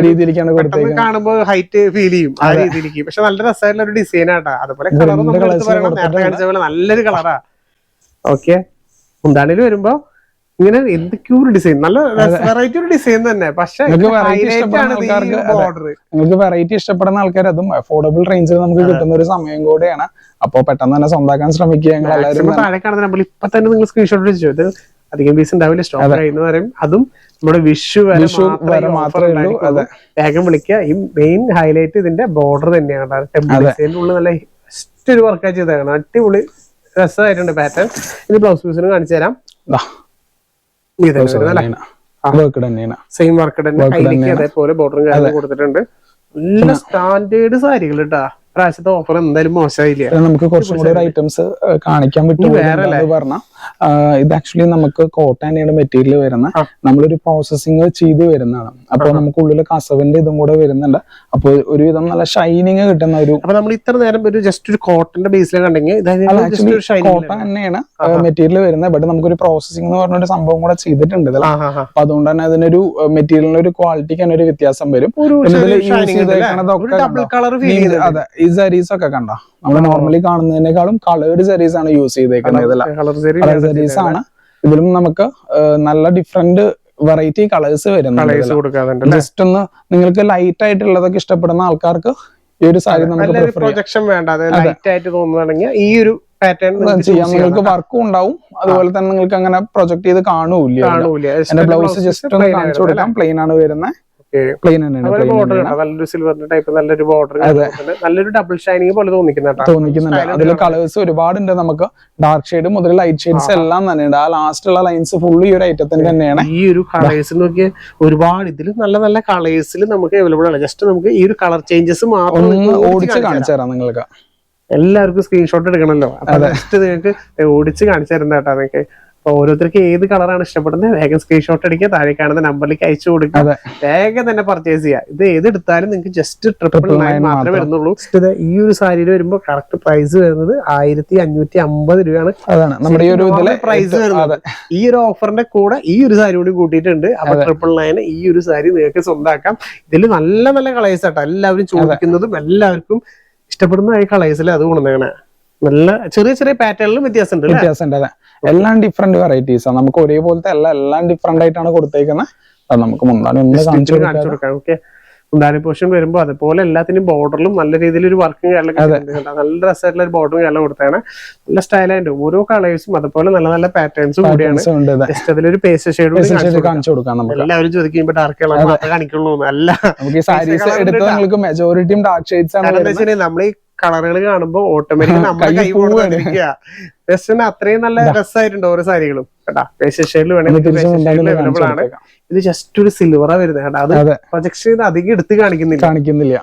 രീതിയിലേക്കാണ് കാണുമ്പോൾ കൊടുത്തേക്കുന്നത്. കാണുമ്പോ ഹൈറ്റ് ഫീൽ ചെയ്യും ആ രീതിയിലേക്ക്. പക്ഷെ നല്ല രസമായിട്ടുള്ള ഒരു ഡിസൈൻ ആട്ടാ. അതുപോലെ കളർ നേരത്തെ കാണിച്ച പോലെ നല്ലൊരു കളറാ ഓക്കെ മുന്താണിയിൽ വരുമ്പോ ഇങ്ങനെ എന്തൊക്കെയോ ഒരു ഡിസൈൻ നല്ല വെറൈറ്റി ഒരു ഡിസൈൻ തന്നെ. പക്ഷെ നിങ്ങൾക്ക് വെറൈറ്റി ഇഷ്ടപ്പെടുന്ന ആൾക്കാർ അതും. അഫോർഡബിൾ റേഞ്ചിൽ നമുക്ക് കിട്ടുന്ന ഒരു സമയം കൂടെയാണ്. അപ്പൊ പെട്ടെന്ന് തന്നെ സ്വന്തമാക്കാൻ ശ്രമിക്കുക ഞങ്ങൾ എല്ലാവരും താഴെ കാണുന്ന ഇപ്പൊ തന്നെ നിങ്ങൾ സ്ക്രീൻഷോട്ട് വെച്ചു ഇത് അധികം പീസ് ഉണ്ടാവില്ല. സ്റ്റോക്ക് കഴിയുന്ന പറയും. അതും നമ്മുടെ വിഷു വിഷു വരെ മാത്രമേ ഉള്ളൂ. വേഗം വിളിക്കുക. ഈ മെയിൻ ഹൈലൈറ്റ് ഇതിന്റെ ബോർഡർ തന്നെയാണ് ഉള്ളിൽ നല്ല ഒരു വർക്കാ ചെയ്തേക്കണം അടിപൊളി രസമായിട്ടുണ്ട് പാറ്റേൺ ഇനി ബ്ലൗസ് പീസിന് കാണിച്ചു തരാം. സെയിം വർക്ക് തന്നെ അതേപോലെ ബോർഡറും കാര്യങ്ങളും കൊടുത്തിട്ടുണ്ട്. നല്ല സ്റ്റാൻഡേർഡ് സാരികൾ കേട്ടാ. പ്രാവശ്യത്തെ ഓഫർ എന്തായാലും മോശമായില്ല? നമുക്ക് കുറച്ചും കൂടി ഐറ്റംസ് കാണിക്കാൻ പറ്റും പറഞ്ഞ. ഇത് ആക്ച്വലി നമുക്ക് കോട്ടാനയുടെ മെറ്റീരിയൽ വരുന്ന. നമ്മളൊരു പ്രോസസ്സിങ് ചെയ്ത് വരുന്നതാണ്. അപ്പോൾ നമുക്ക് ഉള്ളിൽ കസവിന്റെ ഇതും കൂടെ വരുന്നുണ്ട്. അപ്പോൾ ഒരുവിധം നല്ല ഷൈനിങ് കിട്ടുന്ന ഒരു അപ്പൊ നമ്മൾ ഇത്ര നേരം ഒരു ജസ്റ്റ് ഒരു കോട്ടന്റെ ബേസിൽ കണ്ടെങ്കിൽ കോട്ടൺ തന്നെയാണ് മെറ്റീരിയൽ വരുന്നത്. ബട്ട് നമുക്കൊരു പ്രോസസ്സിംഗ് എന്ന് പറഞ്ഞ ഒരു സംഭവം കൂടെ ചെയ്തിട്ടുണ്ട് ഇതിൽ അപ്പൊ അതുകൊണ്ട് തന്നെ അതിനൊരു മെറ്റീരിയലിന് ഒരു ക്വാളിറ്റിക്ക് തന്നെ ഒരു വ്യത്യാസം വരും. അതെ ഈ സരീസ് ഒക്കെ കണ്ട? നമ്മൾ നോർമലി കാണുന്നതിനേക്കാളും കളേർഡ് സരീസ് ആണ് യൂസ് ചെയ്തേക്കുന്നത് സരീസ് ആണ്. ഇതിലും നമുക്ക് നല്ല ഡിഫറെന്റ് വെറൈറ്റി കളേഴ്സ് വരുന്നുണ്ട് ജസ്റ്റ് ഒന്ന് നിങ്ങൾക്ക് ലൈറ്റ് ആയിട്ടുള്ളതൊക്കെ ഇഷ്ടപ്പെടുന്ന ആൾക്കാർക്ക് ഈ ഒരു സാരി നമുക്ക് പ്രൊജക്ഷൻ വേണ്ട. ലൈറ്റ് ആയിട്ട് തോന്നുകയാണെങ്കിൽ ഈ ഒരു പാറ്റേൺ ചെയ്യാം. നിങ്ങൾക്ക് വർക്കും ഉണ്ടാവും. അതുപോലെ തന്നെ നിങ്ങൾക്ക് അങ്ങനെ പ്രൊജക്ട് ചെയ്ത് കാണൂല്ല കാണൂല ബ്ലൗസ് ജസ്റ്റ് ഒന്ന് കാണിച്ചു കൊടുക്കാം. പ്ലെയിൻ ആണ് വരുന്നത് പ്ലെയിൻ തന്നെയാണ് നല്ലൊരു സിൽവറിന്റെ ടൈപ്പ് നല്ലൊരു ബോർഡർ നല്ലൊരു ഡബിൾ ഷൈനിങ് പോലെ തോന്നിക്കുന്ന കേട്ടോ. തോന്നിക്കുന്നുണ്ട്. അതിൽ കളേഴ്സ് ഒരുപാടുണ്ട് നമുക്ക്. ഡാർക്ക് ഷെയ്ഡ് മുതൽ ലൈറ്റ് ഷെയ്ഡ്സ് എല്ലാം തന്നെയുണ്ട്. ആ ലാസ്റ്റ് ഉള്ള ലൈൻസ് ഫുള്ള് ഈ ഒരു ഐറ്റത്തിന് തന്നെയാണ്. ഈ ഒരു കളേഴ്സ് നോക്കിയ ഒരുപാട് ഇതിൽ നല്ല നല്ല കളേഴ്സിൽ നമുക്ക് അവൈലബിൾ ആണ്. ജസ്റ്റ് നമുക്ക് ഈ ഒരു കളർ ചേഞ്ചസ് മാത്രം ഓടിച്ച് കാണിച്ചു തരാം നിങ്ങൾക്ക്. എല്ലാവർക്കും സ്ക്രീൻഷോട്ട് എടുക്കണല്ലോ. അതെ. നിങ്ങൾക്ക് ഓടിച്ച് കാണിച്ചു തരുന്ന കേട്ടോ നിങ്ങൾക്ക് അപ്പൊ ഓരോരുത്തർക്ക് ഏത് കളറാണ് ഇഷ്ടപ്പെടുന്നത് വേഗം സ്ക്രീൻഷോട്ട് അടിക്കുക താഴെ കാണുന്ന നമ്പറിലേക്ക് അയച്ചു കൊടുക്കുക. വേഗം തന്നെ പർച്ചേസ് ചെയ്യുക. ഇത് ഏത് എടുത്താലും നിങ്ങൾക്ക് ജസ്റ്റ് ട്രിപ്പിൾ നയൻ മാത്രമേ വരുന്നുള്ളൂ. ഇത് ഈ ഒരു സാരിയിൽ വരുമ്പോൾ കറക്റ്റ് പ്രൈസ് വരുന്നത് ആയിരത്തി അഞ്ഞൂറ്റി അമ്പത് രൂപയാണ്. അതാണ്. നമ്മുടെ ഈ ഒരു പ്രൈസ് വരുന്നത്. ഈ ഒരു ഓഫറിന്റെ കൂടെ ഈ ഒരു സാരി കൂടി കൂട്ടിയിട്ടുണ്ട്. അപ്പൊ ട്രിപ്പിൾ നയൻ ഈ ഒരു സാരി നിങ്ങൾക്ക് സ്വന്തമാക്കാം ഇതിൽ നല്ല നല്ല കളേഴ്സ് ആട്ടോ. എല്ലാവരും ചോദിക്കുന്നതും എല്ലാവർക്കും ഇഷ്ടപ്പെടുന്ന ഈ കളേഴ്സിൽ അത് കൊണ്ടുവന്നേക്കണേ. നല്ല ചെറിയ ചെറിയ പാറ്റേണിലും വ്യത്യാസമുണ്ട് അല്ലേ? വ്യത്യാസമുണ്ട് അതെ. എല്ലാം ഡിഫറെന്റ് വെറൈറ്റീസ് ആണ് നമുക്ക് ഒരേപോലത്തെ അല്ല എല്ലാം ഡിഫറെന്റ് ആയിട്ടാണ് കൊടുത്തേക്കുന്നത് അത് നമുക്ക് മുന്താണി ഒന്ന് കാണിച്ചു കൊടുക്കാം. ഓക്കെ മുന്താനി പോർഷൻ വരുമ്പോൾ അതുപോലെ എല്ലാത്തിനും ബോർഡറിലും നല്ല രീതിയിൽ ഒരു വർക്കും കേരളം. നല്ല രസമായിട്ടുള്ള ഒരു ബോർഡറും കേരളം കൊടുത്താണ് നല്ല സ്റ്റൈലായിട്ട് ഓരോ കളേഴ്സും അതുപോലെ നല്ല നല്ല പാറ്റേൺസും കൂടിയാണ്. ജസ്റ്റ് അതിലൊരു പേസ്റ്റ് ഷെയ്ഡ് കാണിച്ചു കൊടുക്കാം. നമുക്ക്. എല്ലാവരും ചോദിക്കുമ്പോ ഡാർക്ക് കളർ മാത്രമേ കാണിക്കുള്ളൂ അല്ല. നമുക്ക് ഈ സാരീസ് colour എടുത്ത് ഉണ്ട് നിങ്ങൾക്ക് മെജോറിറ്റിയും ഡാർക്ക് ഷെയ്ഡ്സ് ആണ് കാരണം നമ്മൾ ഈ കളറുകൾ കാണുമ്പോൾ ഓട്ടോമാറ്റിക് നമ്മുടെ കൈ ജസ്റ്റ് അത്രയും നല്ല രസമായിട്ടുണ്ട് ഓരോ സാരികളും. കേട്ടാ മുന്താണി വേണമെങ്കിൽ ആണ്. ഇത് ജസ്റ്റ് ഒരു സിൽവറാ വരുന്നത് കേട്ടാ. അത് പ്രൊജക്ഷൻ അധികം എടുത്ത് കാണിക്കുന്നില്ല. കാണിക്കുന്നില്ല.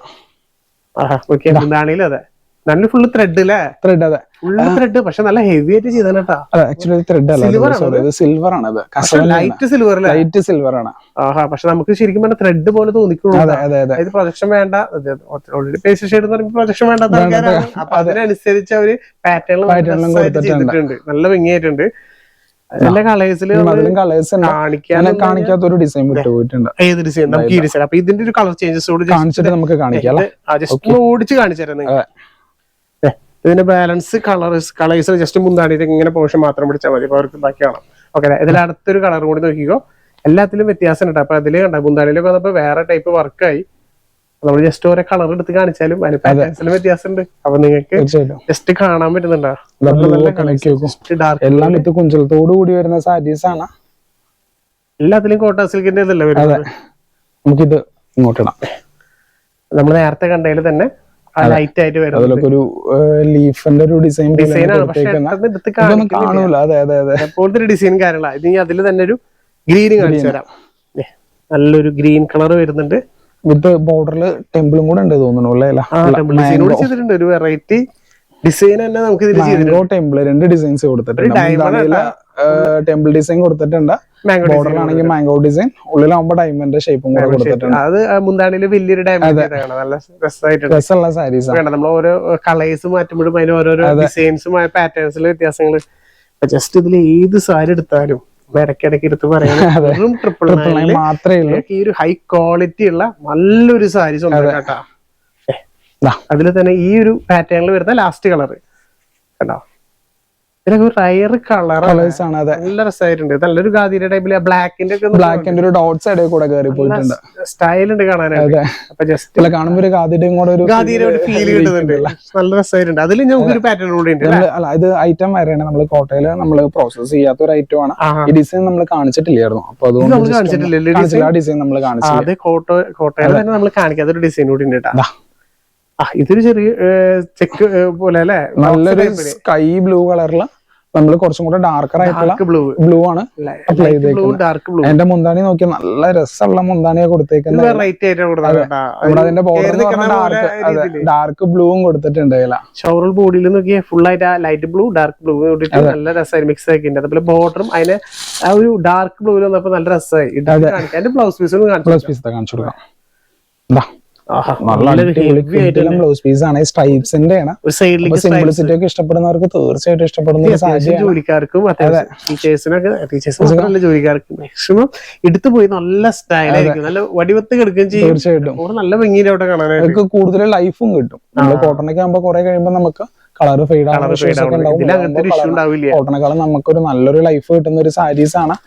ആഹാ ഓക്കെ എന്താണെങ്കിലും അതെ. നല്ല ഫുള്ള് ത്രെഡ് അല്ലേ ത്രെഡ് അതെ. ഫുള്ള് ത്രെഡ് പക്ഷെ നല്ല ഹെവി ആയിട്ട് ചെയ്താണ് കേട്ടാ ആക്ച്വലി ത്രെഡ് അല്ല ഇത് സിൽവർ ആണ് അത്. ലൈറ്റ് സിൽവർ ലൈറ്റ് സിൽവർ ആണ്. ആഹാ പക്ഷെ നമുക്ക് ശരിക്കും പറഞ്ഞ ത്രെഡ് പോലെ തോന്നിക്കുള്ളൂ അതായത് പ്രൊജക്ഷൻ വേണ്ട ഓൾറെഡി പേസ് ഷെയ്ഡ് എന്ന് പറയുമ്പോൾ പ്രൊജക്ഷൻ വേണ്ട ആൾക്കാരാണ്. അപ്പൊ അതിനനുസരിച്ച് അവർ പാറ്റേണും. ചെയ്തിട്ടുണ്ട്. നല്ല ഭംഗിയായിട്ടുണ്ട്. നല്ല കളേഴ്സിൽ കളേഴ്സ് ഉണ്ട്. കാണിക്കാൻ കാണിക്കാത്ത ഒരു ഡിസൈൻ വിട്ടു പോയിട്ടുണ്ട് ഏത് ഡിസൈൻ നമുക്ക് ഈ ഡിസൈൻ അപ്പൊ ഇതിന്റെ ഒരു കളർ ചേഞ്ചസ് കൂടി കാണിച്ചിട്ട് നമുക്ക് കാണിക്കാം ജസ്റ്റ് ഓടിച്ച് കാണിച്ചു തരാം നിങ്ങൾ ഇതിന്റെ ബാലൻസ് കളേഴ്സ് കളേഴ്സ് ജസ്റ്റ് മുന്താണിയിട്ട് ഇങ്ങനെ പോർഷൻ മാത്രം പിടിച്ചാൽ മതി. അപ്പൊ അവർക്ക് ബാക്കി കാണാം. ഓക്കെ ഇതിൽ അടുത്തൊരു കളർ കൂടി നോക്കിക്കോ. എല്ലാത്തിലും വ്യത്യാസം ഉണ്ട് അപ്പൊ അതിലേ കണ്ട മുന്താണിയിലൊക്കെ വന്നപ്പോ വേറെ ടൈപ്പ് വർക്കായി നമ്മൾ ജസ്റ്റ് ഓരോ കളർ എടുത്ത് കാണിച്ചാലും അതിന് പാറ്റേൺസിലും വ്യത്യാസം ഉണ്ട്. അപ്പൊ നിങ്ങൾക്ക് ജസ്റ്റ് കാണാൻ പറ്റുന്നുണ്ടോ? ഇതാ എല്ലാം കുഞ്ചലത്തോടു കൂടി വരുന്ന സാരീസ് ആണ്. എല്ലാത്തിലും കോട്ട സിൽക്കിന്റെ ഇതല്ലേ വരുന്നത്? നമുക്കിത് ഇങ്ങോട്ടിടാം. നമ്മൾ നേരത്തെ കണ്ടതിൽ തന്നെ ലൈറ്റ് ആയിട്ട് വരും അതിലൊക്കെ ഒരു ലീഫിന്റെ ഒരു ഡിസൈൻ ഡിസൈൻ ആണ്. പക്ഷെ കാണൂല. അതെ അതെ അതെ. ഒരു ഡിസൈൻ കാര്യങ്ങളാണ് ഇത് അതിൽ തന്നെ ഒരു ഗ്രീൻ കാണിച്ചു തരാം. നല്ലൊരു ഗ്രീൻ കളർ വരുന്നുണ്ട്. വിത്ത് ബോർഡറിൽ ടെമ്പിളും കൂടെ ഉണ്ട് തോന്നുന്നു അല്ലേ? ഒരു വെറൈറ്റി ഡിസൈൻ തന്നെ നമുക്ക് ഇതിൽ ചെയ്തിട്ടുണ്ട്. മാംഗോ ടെമ്പിൾ രണ്ട് ഡിസൈൻസ് കൊടുത്തിട്ടുണ്ട്. ടെമ്പിൾ ഡിസൈൻ കൊടുത്തിട്ടുണ്ട്. ബോർഡറിലാണെങ്കിൽ മാംഗോ ഡിസൈൻ ഉള്ളിലാവുമ്പോ ഡയമണ്ട് ഷേപ്പും കൂടെ കൊടുത്തിട്ടുണ്ട്. അത് മുന്താണിയിൽ വലിയൊരു ഡയമണ്ട് നല്ല രസമായിട്ടുണ്ട്. രസമുള്ള സാരീസ് ആണ് നമ്മൾ ഓരോ കളേഴ്സ് മാറ്റുമ്പോഴും അതിന് ഓരോരോ ഡിസൈൻസും പാറ്റേൺസിലെ വ്യത്യാസങ്ങൾ ജസ്റ്റ് ഇതിൽ ഏത് സാരി എടുത്താലും ഇടയ്ക്കിടയ്ക്ക് എടുത്ത് പറയാനും ട്രിപ്പിൾ മാത്രമേ ഉള്ളൂ. ഈ ഒരു ഹൈ ക്വാളിറ്റി ഉള്ള നല്ലൊരു സാരി സ്വന്തം കേട്ടാ. അതിൽ തന്നെ ഈ ഒരു പാറ്റേണിൽ വരുന്ന ലാസ്റ്റ് കളർ കണ്ടോ? ഇതിലൊക്കെ റയർ കളർ കളേഴ്സ് ആണ് അതെ. നല്ല രസമായിട്ടുണ്ട് നല്ലൊരു ഗാദിയുടെ ടൈപ്പിൽ ബ്ലാക്കിന്റെ ഒക്കെ ബ്ലാക്കിന്റെ ഒരു ഡോട്ട്സ് ഇടയിൽ കൂടെ കയറി പോയിട്ടുണ്ട്. സ്റ്റൈൽ ഉണ്ട് കാണാനായിട്ട്. അതെ. അപ്പൊ ജസ്റ്റ് കാണുമ്പോൾ ഒരു ഗാദിയുടെയും കൂടെ ഒരു ഗാദിയുടെ ഒരു ഫീൽ കിട്ടുന്നുണ്ട്. നല്ല രസമായിട്ടുണ്ട് അതിൽ ഞങ്ങൾക്ക് ഒരു പാറ്റേൺ കൂടി ഉണ്ട് അല്ല ഇത് ഐറ്റം വരെയാണ്. നമ്മൾ കോട്ടയിൽ നമ്മൾ പ്രോസസ് ചെയ്യാത്ത ഒരു ഐറ്റം ആണ്. ഈ ഡിസൈൻ നമ്മൾ കാണിച്ചിട്ടില്ലായിരുന്നു. അപ്പൊ അതുകൊണ്ട് കാണിച്ചിട്ടില്ല ഡിസൈൻ നമ്മൾ കാണിച്ചു കാണിച്ചില്ല. അത് കോട്ട കോട്ടയിൽ തന്നെ നമ്മൾ കാണിക്കാത്ത ഒരു ഡിസൈൻ കൂടി ഉണ്ട് കേട്ടാ ഇതൊരു ചെറിയ ചെക്ക് പോലെ അല്ലേ? നല്ലൊരു സ്കൈ ബ്ലൂ കളറിൽ നമ്മൾ കുറച്ചും കൂടെ ഡാർക്കർ ആയിട്ടുള്ള ബ്ലൂ ബ്ലൂ ആണ് അപ്ലൈ ബ്ലൂ ചെയ്തേക്കുന്നത്. ബ്ലൂ എന്റെ മുന്താണി നോക്കിയാൽ നല്ല രസമുള്ള മുന്താണിയാ കൊടുത്തേക്കുന്നത്. അതിന്റെ ബോർഡർ ഡാർക്ക് ബ്ലൂവും കൊടുത്തിട്ടുണ്ട് ഷോറൽ ബോഡിയിൽ നോക്കിയാൽ ഫുൾ ആയിട്ട് ആ ലൈറ്റ് ബ്ലൂ ഡാർക്ക് ബ്ലൂ കൂടിയിട്ട് നല്ല രസമായി മിക്സ് ആക്കിയിട്ടുണ്ട്. അതുപോലെ ബോർഡറും അതിന് ആ ഒരു ഡാർക്ക് ബ്ലൂവിൽ വന്നപ്പോ നല്ല രസമായി. അതിന്റെ ബ്ലൗസ് പീസ് ബ്ലൗസ് പീസ് കാണിച്ചു കൊടുക്കാം. ബ്ലൗസ് പീസ് ആണ്. സ്ട്രൈപ്സിന്റെ സിംപ്ലിസിറ്റി ഒക്കെ ഇഷ്ടപ്പെടുന്നവർക്ക് തീർച്ചയായിട്ടും ഇഷ്ടപ്പെടുന്ന ജോലിക്കാർക്കും ടീച്ചേഴ്സിനൊക്കെ ടീച്ചേഴ്സ് മാത്രമല്ല ജോലിക്കാർക്ക്. മാക്സിമം എടുത്തു പോയി നല്ല സ്റ്റൈലായിരിക്കും നല്ല വടിവത്ത് കിടക്കുകയും ചെയ്യും. തീർച്ചയായിട്ടും. നല്ല ഭംഗിയിൽ അവിടെ കാണാനായിട്ട്. നമുക്ക് കൂടുതൽ ലൈഫും കിട്ടും. നമ്മൾ കോട്ടണൊക്കെ ആകുമ്പോൾ കുറെ കഴിയുമ്പോൾ നമുക്ക് കളർ ഫെയ്ഡ് കോട്ടണേക്കാളും നമുക്കൊരു നല്ലൊരു ലൈഫ് കിട്ടുന്ന ഒരു സാരീസ് ആണ്.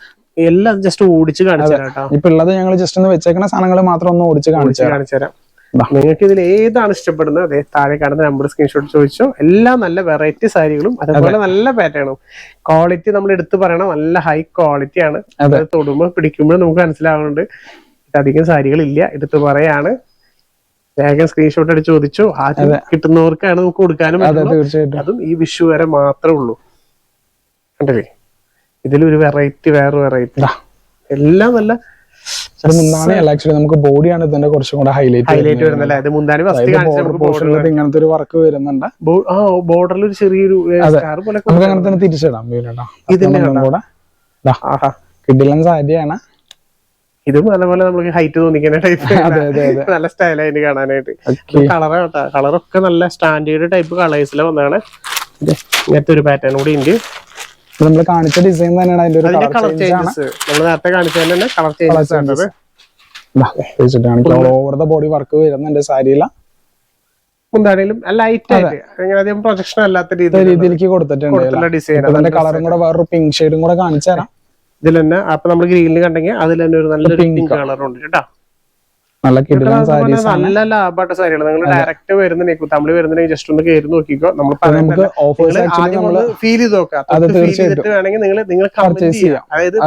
എല്ലാം ജസ്റ്റ് ഓടിച്ച് കാണിച്ചു തരാം ഇപ്പൊ ഉള്ളത് ഞങ്ങൾ ജസ്റ്റ് ഒന്ന് വെച്ചേക്കുന്ന സാധനങ്ങൾ മാത്രം ഒന്ന് ഓടിച്ച് കാണിച്ചു കാണിച്ചു തരാം. നിങ്ങൾക്ക് ഇതിൽ ഏതാണ് ഇഷ്ടപ്പെടുന്നത്? അതെ താഴെ കാണുന്ന നമ്പർ സ്ക്രീൻഷോട്ട് ചോദിച്ചോ. എല്ലാ നല്ല വെറൈറ്റി സാരികളും അതുപോലെ നല്ല പാറ്റേണും ക്വാളിറ്റി നമ്മൾ എടുത്തു പറയണം നല്ല ഹൈ ക്വാളിറ്റി ആണ്. അത്. തൊടുമ്പോൾ പിടിക്കുമ്പോൾ നമുക്ക് മനസ്സിലാവുന്നുണ്ട്. അധികം സാരികളില്ല എടുത്ത് പറയാണ്. വേഗം സ്ക്രീൻഷോട്ട് അടിച്ച് ചോദിച്ചു. ആദ്യം കിട്ടുന്നവർക്കാണ് നമുക്ക് കൊടുക്കാനും അതെ അതും ഈ വിഷു വരെ മാത്രമേ ഉള്ളൂ. കണ്ടില്ലേ? ഇതിലൊരു വെറൈറ്റി വേറെ വെറൈറ്റി എല്ലാം നല്ല മുന്താണി അല്ല. ആക്ച്വലി നമുക്ക് ബോഡിയാണ് ഇതിന്റെ കുറച്ചും കൂടെ ഹൈലൈറ്റ് ഹൈലൈറ്റ് വരുന്നല്ലേ? അത് പോർഷനിൽ ഇങ്ങനത്തെ ഒരു വർക്ക് വരുന്നുണ്ട്. ആ ബോർഡറിൽ ഒരു ചെറിയൊരു സ്റ്റാർ പോലെ നമുക്ക് അങ്ങനെ തന്നെ തിരിച്ചിടാം ഇതിന്റെ കൂടെ. സാരിയാണ് ഇതും നല്ലപോലെ നമുക്ക് ഹൈറ്റ് തോന്നിക്കുന്ന ടൈപ്പ് നല്ല സ്റ്റൈലായിട്ട് കാണാനായിട്ട്. കളർ കളറൊക്കെ നല്ല സ്റ്റാൻഡേർഡ് ടൈപ്പ് കളേഴ്സിലെ വന്നതാണ്. ഇത് ഇങ്ങനത്തെ ഒരു പാറ്റേൺ കൂടി ഉണ്ട്. നമ്മൾ കാണിച്ച ഡിസൈൻ തന്നെയാണ് അതിന്റെ ഒരു കളർ ചേഞ്ചസ് നമ്മൾ നേരത്തെ തന്നെ colour changes all over the body work വരുന്നുണ്ട് സാരിയില. മുന്താണേലും ലൈറ്റ് ആയിട്ട്. അധികം പ്രൊജക്ഷൻ അല്ലാത്ത രീതിയിലേക്ക് കൊടുത്തിട്ടുണ്ട് ഡിസൈൻ കളറും കൂടെ വേറൊരു പിങ്ക് ഷെയ്ഡും കൂടെ കാണിച്ചു തരാം. ഇതിൽ തന്നെ അപ്പൊ നമ്മൾ ഗ്രീനിൽ കണ്ടെങ്കിൽ അതിൽ തന്നെ ഒരു നല്ലൊരു പിങ്ക് കളർ ഉണ്ട് കേട്ടോ. നല്ല കിടിലൻ സാരീസ് നല്ല ലാഭമായിട്ട് സാരികൾ നിങ്ങൾ ഡയറക്റ്റ് വരുന്നുണ്ടെങ്കിൽ തമിഴ് വരുന്നുണ്ടെങ്കിൽ ജസ്റ്റ് ഒന്ന് കയറി നോക്കിക്കോ. നമ്മൾ പറയുന്നത് ഓഫേഴ്സ് ആദ്യം ഒന്ന് ഫീൽ ചെയ്ത് നോക്കാം. വേണമെങ്കിൽ നിങ്ങൾ നിങ്ങൾ കമന്റ് ചെയ്യാം. അതായത്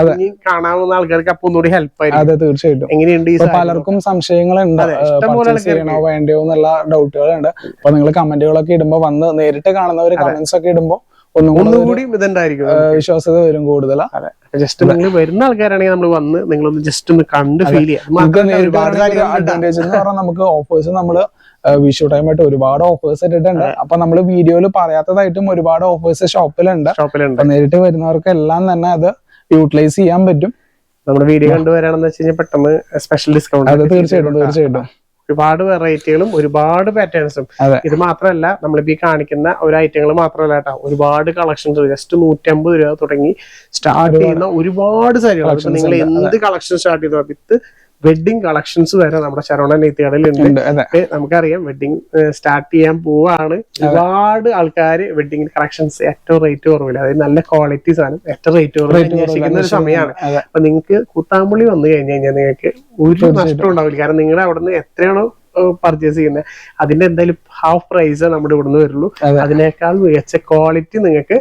കാണാവുന്ന ആൾക്കാർക്ക് അപ്പൊ ഒന്നുകൂടി ഹെൽപ്പ് ആയിരിക്കും. അതെ തീർച്ചയായിട്ടും. എങ്ങനെയുണ്ട് പലർക്കും സംശയങ്ങളുണ്ട്. പർച്ചേസ് ചെയ്യണോ വേണ്ടയോ എന്നുള്ള ഡൗട്ടുകളുണ്ട് അപ്പൊ നിങ്ങൾ കമന്റുകളൊക്കെ ഇടുമ്പോ വന്ന് നേരിട്ട് കാണുന്നവർ കമന്റ്സ് ഒക്കെ ഇടുമ്പോ ഒന്നും കൂടി ഇതുണ്ടായിരിക്കും ഏഹ്, വിശ്വാസ്യത വരും കൂടുതലാ. അതെ. ജസ്റ്റ് നിങ്ങൾ വരുന്ന ആൾക്കാരാണെങ്കിൽ നമ്മൾ വന്ന് നിങ്ങളൊന്ന് ജസ്റ്റ് ഒന്ന് കണ്ട് ഫീൽ ചെയ്യാം. നമുക്ക് ഓഫേഴ്സ് നമ്മൾ വിഷു ടൈം ആയിട്ട് ഒരുപാട് ഓഫേഴ്സ് ഇട്ടിട്ടുണ്ട്. അപ്പൊ നമ്മൾ വീഡിയോയിൽ പറയാത്തതായിട്ടും ഒരുപാട് ഓഫേഴ്സ് ഷോപ്പിലുണ്ട്. ഷോപ്പിലുണ്ട്. നേരിട്ട് വരുന്നവർക്ക് എല്ലാം തന്നെ അത് യൂട്ടിലൈസ് ചെയ്യാൻ പറ്റും. നമ്മുടെ വീഡിയോ കണ്ടുവരാണെന്ന് വെച്ച് കഴിഞ്ഞാൽ പെട്ടെന്ന് സ്പെഷ്യൽ ഡിസ്കൗണ്ട് അത് തീർച്ചയായിട്ടും തീർച്ചയായിട്ടും. ഒരുപാട് വെറൈറ്റികളും ഒരുപാട് പാറ്റേൺസും. ഇത് മാത്രമല്ല നമ്മളിപ്പോ ഈ കാണിക്കുന്ന ഒരു ഐറ്റങ്ങൾ മാത്രമല്ല കേട്ടോ. ഒരുപാട് കളക്ഷൻസ് ജസ്റ്റ് നൂറ്റമ്പത് രൂപ തുടങ്ങി സ്റ്റാർട്ട് ചെയ്യുന്ന ഒരുപാട് സാരികൾ നിങ്ങൾ എന്ത് കളക്ഷൻ സ്റ്റാർട്ട് ചെയ്തോ വിത്ത് വെഡിങ് കളക്ഷൻസ് വരെ നമ്മുടെ ശരവണ നെയ്ത്തുകടയിൽ ഉണ്ട്. നമുക്കറിയാം വെഡിങ് സ്റ്റാർട്ട് ചെയ്യാൻ പോവാണ്. ഒരുപാട് ആൾക്കാർ വെഡ്ഡിംഗ് കളക്ഷൻസ് ഏറ്റവും റേറ്റ് കുറവില്ല അതായത് നല്ല ക്വാളിറ്റി സാധനം ഏറ്റവും റേറ്റ് കുറവ് അന്വേഷിക്കുന്ന ഒരു സമയമാണ്. അപ്പൊ നിങ്ങൾക്ക് കൂത്താമ്പുള്ളി വന്നു കഴിഞ്ഞു കഴിഞ്ഞാൽ നിങ്ങൾക്ക് ഒരു നഷ്ടം ഉണ്ടാവില്ല. കാരണം നിങ്ങൾ അവിടുന്ന് എത്രയാണോ പർച്ചേസ് ചെയ്യുന്നത് അതിന്റെ എന്തായാലും ഹാഫ് പ്രൈസ് നമ്മുടെ ഇവിടുന്ന് വരുള്ളൂ. അതിനേക്കാൾ മികച്ച ക്വാളിറ്റി നിങ്ങൾക്ക്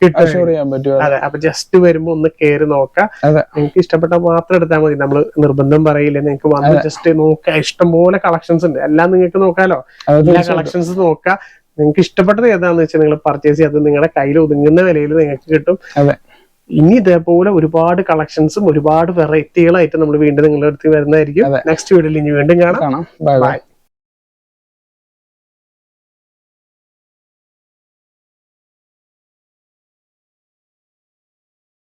കിട്ടും. അഷുർ ചെയ്യാൻ പറ്റും അതെ. അപ്പൊ ജസ്റ്റ് വരുമ്പോ ഒന്ന് കയറി നോക്കാം. നിങ്ങൾക്ക് ഇഷ്ടപ്പെട്ട മാത്രം എടുത്താൽ മതി. നമ്മൾ നിർബന്ധം പറയില്ല. നിങ്ങൾക്ക് വന്ന് ജസ്റ്റ് നോക്കാം. ഇഷ്ടംപോലെ കളക്ഷൻസ് ഉണ്ട്. എല്ലാം നിങ്ങൾക്ക് നോക്കാലോ. എല്ലാ കളക്ഷൻസ് നോക്കാം. നിങ്ങൾക്ക് ഇഷ്ടപ്പെട്ടത് ഏതാന്ന് വെച്ചാൽ നിങ്ങൾ പർച്ചേസ് ചെയ്ത് നിങ്ങളുടെ കയ്യിൽ ഒതുങ്ങുന്ന വിലയിൽ നിങ്ങൾക്ക് കിട്ടും. ഇനി ഇതേപോലെ ഒരുപാട് കളക്ഷൻസും ഒരുപാട് വെറൈറ്റികളായിട്ട് നമ്മൾ വീണ്ടും നിങ്ങളുടെ അടുത്ത് വരുന്നതായിരിക്കും. നെക്സ്റ്റ് വീഡിയോയിൽ ഇനി വീണ്ടും കാണാം. ബൈ